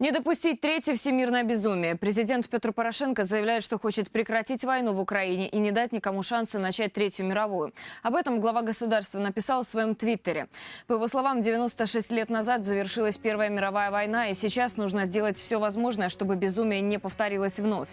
Не допустить третье всемирное безумие. Президент Петр Порошенко заявляет, что хочет прекратить войну в Украине и не дать никому шанса начать Третью мировую. Об этом глава государства написал в своем твиттере. По его словам, 96 лет назад завершилась Первая мировая война, и сейчас нужно сделать все возможное, чтобы безумие не повторилось вновь.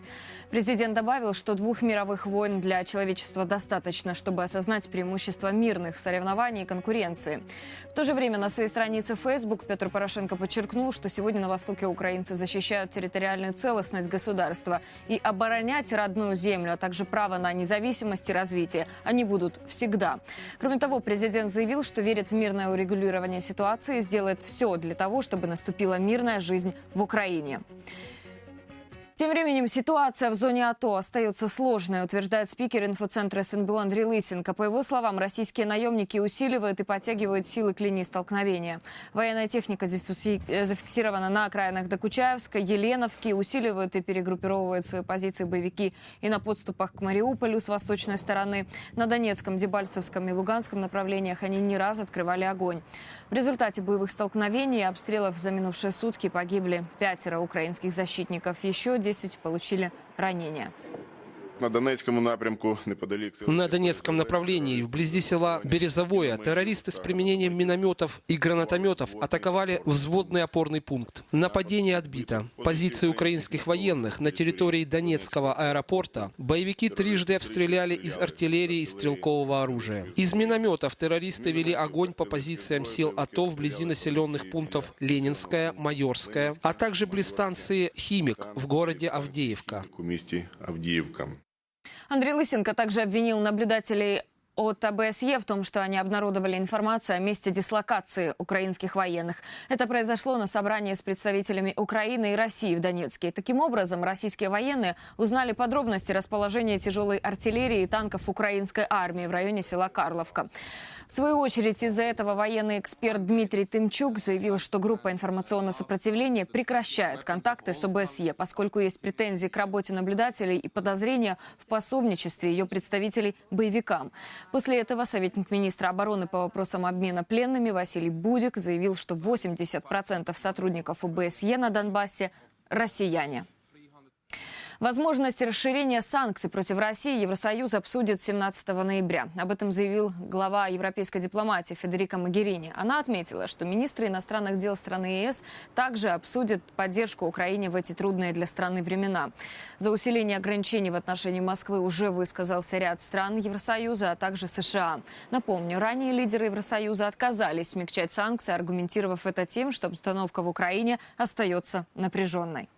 Президент добавил, что двух мировых войн для человечества достаточно, чтобы осознать преимущество мирных соревнований и конкуренции. В то же время на своей странице Facebook Петр Порошенко подчеркнул, что сегодня на Востоке украинцы защищают территориальную целостность государства и оборонять родную землю, а также право на независимость и развитие они будут всегда. Кроме того, президент заявил, что верит в мирное урегулирование ситуации и сделает все для того, чтобы наступила мирная жизнь в Украине. Тем временем ситуация в зоне АТО остается сложной, утверждает спикер инфоцентра СНБО Андрей Лысенко. По его словам, российские наемники усиливают и подтягивают силы к линии столкновения. Военная техника э, зафиксирована на окраинах Докучаевска, Еленовки, усиливают и перегруппировывают свои позиции боевики и на подступах к Мариуполю с восточной стороны. На Донецком, Дебальцевском и Луганском направлениях они не раз открывали огонь. В результате боевых столкновений и обстрелов за минувшие сутки погибли пятеро украинских защитников. Еще 10 получили ранения. На Донецькому напрямку неподалік сил- На Донецком направлении, вблизи села Березовое, террористы с применением минометов и гранатометов атаковали взводный опорный пункт. Нападение отбито. Позиции украинских военных на территории Донецкого аэропорта боевики трижды обстреляли из артиллерии и стрелкового оружия. Из минометов террористы вели огонь по позициям сил АТО вблизи населенных пунктов Ленинская, Майорская, а также близ станции «Химик» в городе Авдеевка. у місті Авдіївка. Андрей Лысенко также обвинил наблюдателей от ОБСЕ в том, что они обнародовали информацию о месте дислокации украинских военных. Это произошло на собрании с представителями Украины и России в Донецке. Таким образом, российские военные узнали подробности расположения тяжелой артиллерии и танков украинской армии в районе села Карловка. В свою очередь, из-за этого военный эксперт Дмитрий Тымчук заявил, что группа информационного сопротивления прекращает контакты с ОБСЕ, поскольку есть претензии к работе наблюдателей и подозрения в пособничестве ее представителей боевикам. После этого советник министра обороны по вопросам обмена пленными Василий Будик заявил, что 80% сотрудников ОБСЕ на Донбассе – россияне. Возможность расширения санкций против России Евросоюз обсудит 17 ноября. Об этом заявил глава европейской дипломатии Федерика Магерини. Она отметила, что министры иностранных дел страны ЕС также обсудят поддержку Украине в эти трудные для страны времена. За усиление ограничений в отношении Москвы уже высказался ряд стран Евросоюза, а также США. Напомню, ранее лидеры Евросоюза отказались смягчать санкции, аргументировав это тем, что обстановка в Украине остается напряженной.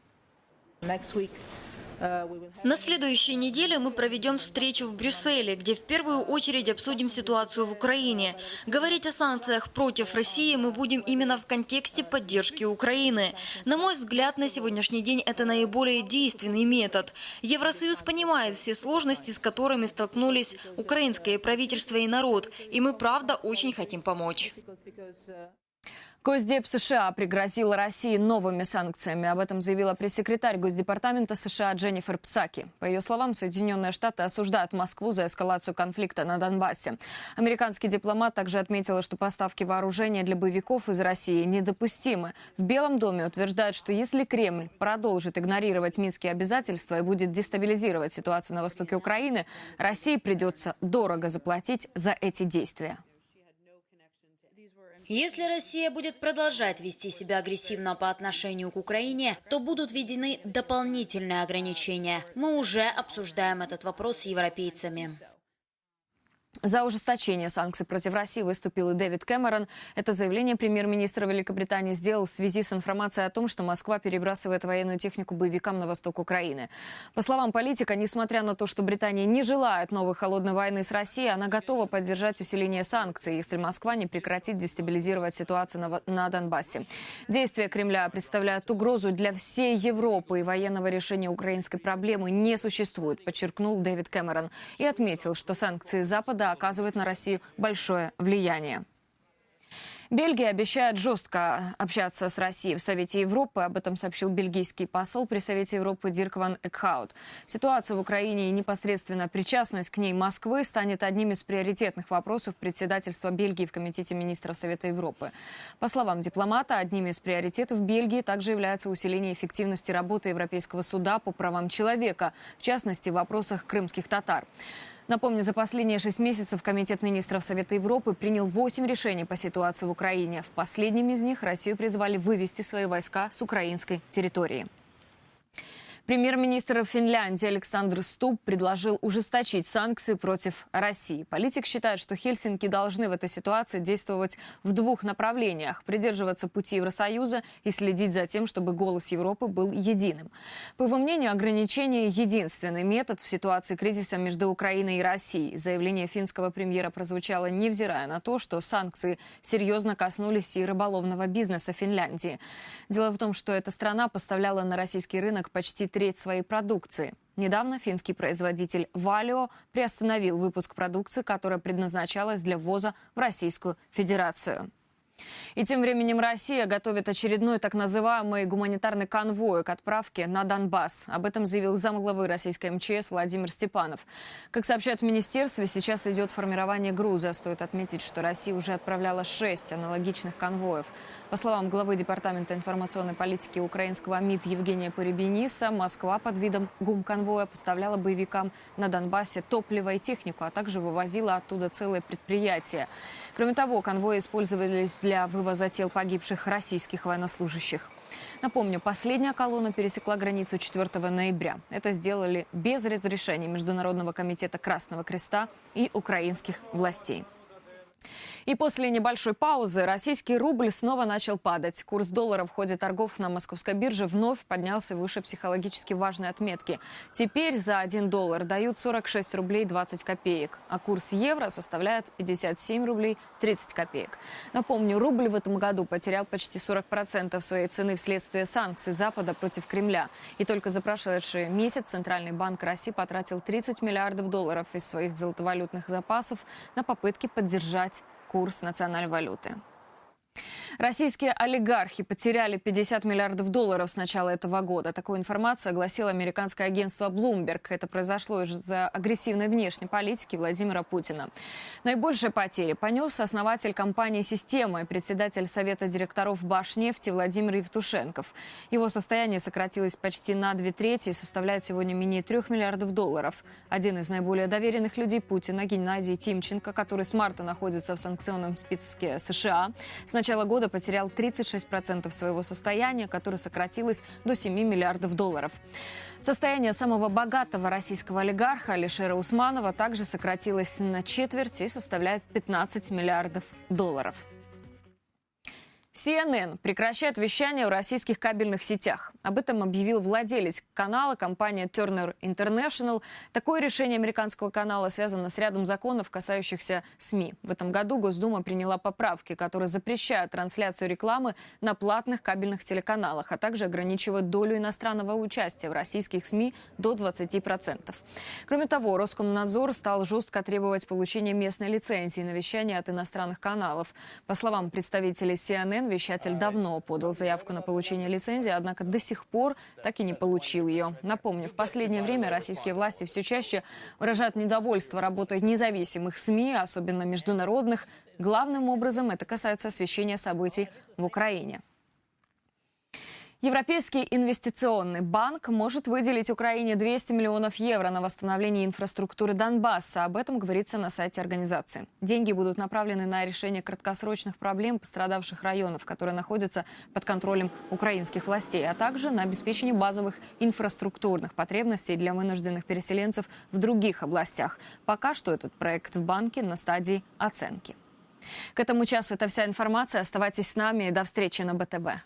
На следующей неделе мы проведем встречу в Брюсселе, где в первую очередь обсудим ситуацию в Украине. Говорить о санкциях против России мы будем именно в контексте поддержки Украины. На мой взгляд, на сегодняшний день это наиболее действенный метод. Евросоюз понимает все сложности, с которыми столкнулись украинское правительство и народ, и мы правда очень хотим помочь. Госдеп США пригрозила России новыми санкциями. Об этом заявила пресс-секретарь Госдепартамента США Дженнифер Псаки. По ее словам, Соединенные Штаты осуждают Москву за эскалацию конфликта на Донбассе. Американский дипломат также отметила, что поставки вооружения для боевиков из России недопустимы. В Белом доме утверждают, что если Кремль продолжит игнорировать минские обязательства и будет дестабилизировать ситуацию на востоке Украины, России придется дорого заплатить за эти действия. Если Россия будет продолжать вести себя агрессивно по отношению к Украине, то будут введены дополнительные ограничения. Мы уже обсуждаем этот вопрос с европейцами. За ужесточение санкций против России выступил и Дэвид Кэмерон. Это заявление премьер-министр Великобритании сделал в связи с информацией о том, что Москва перебрасывает военную технику боевикам на восток Украины. По словам политика, несмотря на то, что Британия не желает новой холодной войны с Россией, она готова поддержать усиление санкций, если Москва не прекратит дестабилизировать ситуацию на, Донбассе. Действия Кремля представляют угрозу для всей Европы, и военного решения украинской проблемы не существует, подчеркнул Дэвид Кэмерон и отметил, что санкции Запада оказывают на Россию большое влияние. Бельгия обещает жестко общаться с Россией в Совете Европы. Об этом сообщил бельгийский посол при Совете Европы Дирк ван Экхаут. Ситуация в Украине и непосредственно причастность к ней Москвы станет одним из приоритетных вопросов председательства Бельгии в Комитете министров Совета Европы. По словам дипломата, одними из приоритетов Бельгии также является усиление эффективности работы Европейского суда по правам человека, в частности в вопросах крымских татар. Напомню, за последние шесть месяцев Комитет министров Совета Европы принял восемь решений по ситуации в Украине. В последнем из них Россию призвали вывести свои войска с украинской территории. Премьер-министр Финляндии Александр Стуб предложил ужесточить санкции против России. Политик считает, что Хельсинки должны в этой ситуации действовать в двух направлениях – придерживаться пути Евросоюза и следить за тем, чтобы голос Европы был единым. По его мнению, ограничение – единственный метод в ситуации кризиса между Украиной и Россией. Заявление финского премьера прозвучало невзирая на то, что санкции серьезно коснулись и рыболовного бизнеса Финляндии. Дело в том, что эта страна поставляла на российский рынок почти треть своей продукции. Недавно финский производитель Валио приостановил выпуск продукции, которая предназначалась для ввоза в Российскую Федерацию. И тем временем Россия готовит очередной так называемый гуманитарный конвой к отправке на Донбасс. Об этом заявил замглавы российской МЧС Владимир Степанов. Как сообщают в министерстве, сейчас идет формирование груза. Стоит отметить, что Россия уже отправляла шесть аналогичных конвоев. По словам главы Департамента информационной политики украинского МИД Евгения Поребениса, Москва под видом гумконвоя поставляла боевикам на Донбассе топливо и технику, а также вывозила оттуда целые предприятия. Кроме того, конвои использовались для вывоза тел погибших российских военнослужащих. Напомню, последняя колонна пересекла границу 4 ноября. Это сделали без разрешения Международного комитета Красного Креста и украинских властей. И после небольшой паузы российский рубль снова начал падать. Курс доллара в ходе торгов на московской бирже вновь поднялся выше психологически важной отметки. Теперь за 1 доллар дают 46 рублей 20 копеек, а курс евро составляет 57 рублей 30 копеек. Напомню, рубль в этом году потерял почти 40% своей цены вследствие санкций Запада против Кремля. И только за прошедший месяц Центральный банк России потратил 30 миллиардов долларов из своих золотовалютных запасов на попытки поддержать курс национальной валюты. Российские олигархи потеряли 50 миллиардов долларов с начала этого года. Такую информацию огласило американское агентство Bloomberg. Это произошло из-за агрессивной внешней политики Владимира Путина. Наибольшие потери понес основатель компании «Система» и председатель Совета директоров «Башнефти» Владимир Евтушенков. Его состояние сократилось почти на две трети и составляет сегодня менее трех миллиардов долларов. Один из наиболее доверенных людей Путина, Геннадий Тимченко, который с марта находится в санкционном списке США, с начала года потерял 36% своего состояния, которое сократилось до 7 миллиардов долларов. Состояние самого богатого российского олигарха Алишера Усманова также сократилось на четверть и составляет 15 миллиардов долларов. CNN прекращает вещание в российских кабельных сетях. Об этом объявил владелец канала, компания Turner International. Такое решение американского канала связано с рядом законов, касающихся СМИ. В этом году Госдума приняла поправки, которые запрещают трансляцию рекламы на платных кабельных телеканалах, а также ограничивают долю иностранного участия в российских СМИ до 20%. Кроме того, Роскомнадзор стал жестко требовать получения местной лицензии на вещание от иностранных каналов. По словам представителей CNN, вещатель давно подал заявку на получение лицензии, однако до сих пор так и не получил ее. Напомню, в последнее время российские власти все чаще выражают недовольство работой независимых СМИ, особенно международных. Главным образом это касается освещения событий в Украине. Европейский инвестиционный банк может выделить Украине 200 миллионов евро на восстановление инфраструктуры Донбасса. Об этом говорится на сайте организации. Деньги будут направлены на решение краткосрочных проблем пострадавших районов, которые находятся под контролем украинских властей, а также на обеспечение базовых инфраструктурных потребностей для вынужденных переселенцев в других областях. Пока что этот проект в банке на стадии оценки. К этому часу это вся информация. Оставайтесь с нами. До встречи на БТВ.